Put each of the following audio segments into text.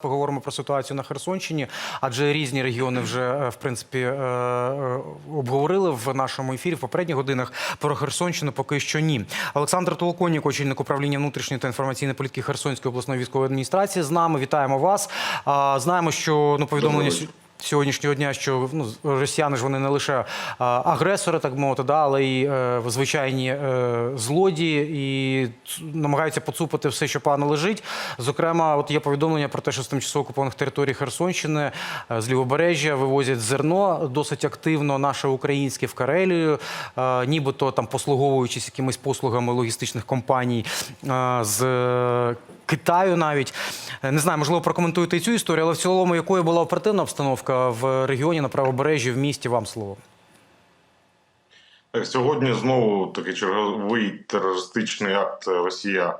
Поговоримо про ситуацію на Херсонщині, адже різні регіони вже е, в принципі е, е, обговорили в нашому ефірі в попередніх годинах. Про Херсонщину поки що ні. Олександр Толоконік, очільник управління внутрішньої та інформаційної політики Херсонської обласної військової адміністрації. З нами вітаємо вас. Знаємо, що ну повідомлення. Сьогоднішнього дня, що ну, росіяни ж вони не лише агресори, так мовити, да, але й е, звичайні е, злодії і намагаються поцупити все, що погано лежить. Зокрема, от є повідомлення про те, що з тимчасово окупованих територій Херсонщини е, з лівобережжя вивозять зерно досить активно, наше українське в Карелію, е, нібито там послуговуючись якимись послугами логістичних компаній е, з Китаю навіть. Е, Не знаю, можливо, прокоментуєте і цю історію, але в цілому, якою була оперативна обстановка в регіоні на правобережжі, в місті, вам слово. Сьогодні знову такий черговий терористичний акт Росія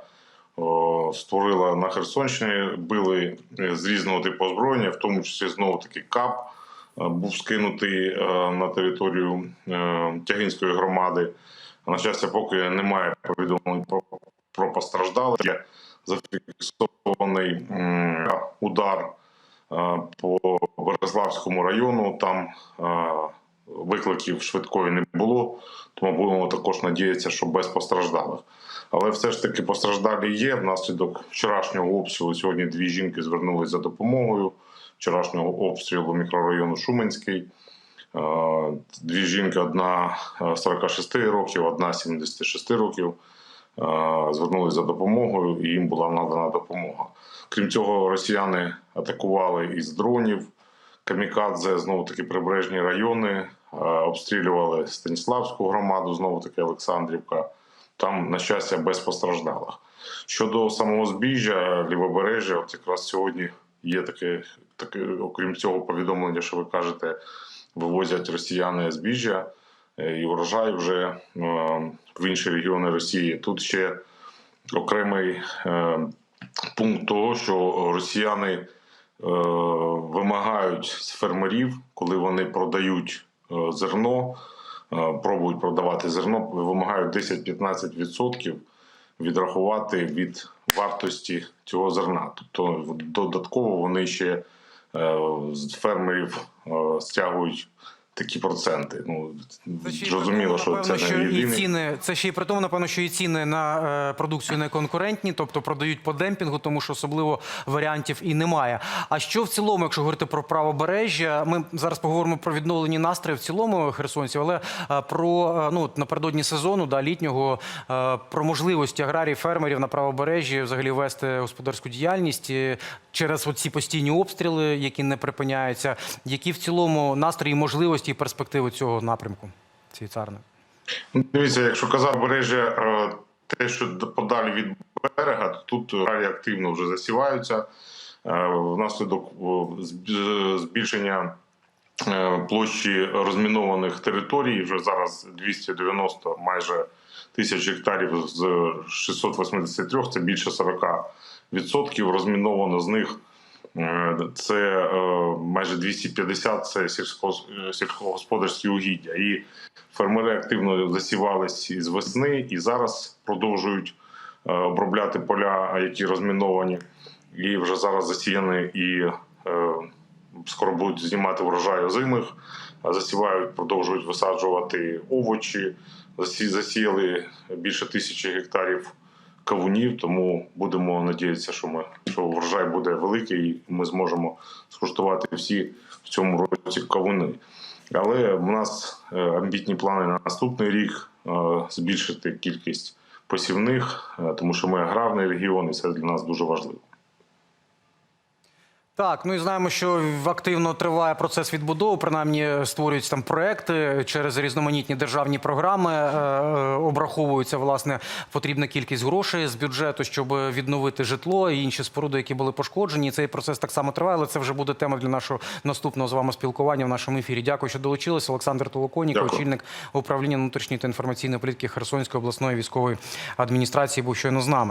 створила на Херсонщині. Били е, з різного типу озброєння, в тому числі знову таки КАП е, був скинутий на територію Тягинської громади. На щастя, поки немає повідомлень про, про постраждалих. Зафіксований удар е, по Береславському району. Там е, викликів швидкої не було, тому будемо також надіятися, що без постраждалих. Але все ж таки постраждалі є. Внаслідок вчорашнього обстрілу сьогодні дві жінки звернулись за допомогою вчорашнього обстрілу мікрорайону Шуменський. Е, Дві жінки, одна е, 46 років, одна 76 років. Е, Звернулись за допомогою, і їм була надана допомога. Крім цього, росіяни атакували із дронів, камікадзе, знову таки прибережні райони, е, обстрілювали Станіславську громаду, знову таки Олександрівка. Там, на щастя, без постраждалих. Щодо самого збіжжя, лівобережжя, от якраз сьогодні є таке, таке, окрім цього повідомлення, що ви кажете, вивозять росіяни збіжжя і врожай вже е, в інші регіони Росії. Тут ще окремий е, пункт того, що росіяни е, вимагають з фермерів, коли вони продають е, зерно, е, пробують продавати зерно, вимагають 10-15% відрахувати від вартості цього зерна. Тобто додатково вони ще е, з фермерів е, стягують такі проценти. Ну зрозуміло, що напевно, це що не і єдиний. ціни. Це ще й при тому, напевно, що і ціни на е, продукцію не конкурентні, тобто продають по демпінгу, тому що особливо варіантів і немає. А що в цілому, якщо говорити про правобережжя, ми зараз поговоримо про відновлені настрої в цілому херсонців, але е, про е, ну напередодні сезону, да, літнього, про можливості аграрів, фермерів на правобережжі взагалі вести господарську діяльність через оці постійні обстріли, які не припиняються. Які в цілому настрої, можливості і перспективи цього напрямку цієї царни? Ну, Дивіться, якщо казав бережжя, е, те, що подалі від берега, то тут аграрії активно вже засіваються. Е, Внаслідок збільшення е, площі розмінованих територій вже зараз 290 майже тисяч гектарів з 683, це більше 40% розміновано з них. Е, Це е, майже 250 це сільсько- сільськогосподарські угіддя. І фермери активно засівались із весни і зараз продовжують е, обробляти поля, які розміновані, і вже зараз засіяні і е, скоро будуть знімати врожай озимих, засівають, продовжують висаджувати овочі. Засі- Засіяли більше тисячі гектарів кавунів, тому будемо надіятися, що ми що врожай буде великий, і ми зможемо скуштувати всі в цьому році кавуни. Але в нас е, амбітні плани на наступний рік е, збільшити кількість посівних, е, тому що ми аграрний регіон, і це для нас дуже важливо. Так, ну і знаємо, що активно триває процес відбудови. Принаймні створюються там проекти через різноманітні державні програми. е, е, Обраховується власне потрібна кількість грошей з бюджету, щоб відновити житло і інші споруди, які були пошкоджені. І Цей процес так само триває, але це вже буде тема для нашого наступного з вами спілкування в нашому ефірі. Дякую, що долучилися. Олександр Толоконік, Дякую. очільник управління внутрішньої та інформаційної політики Херсонської обласної військової адміністрації, був щойно з нами.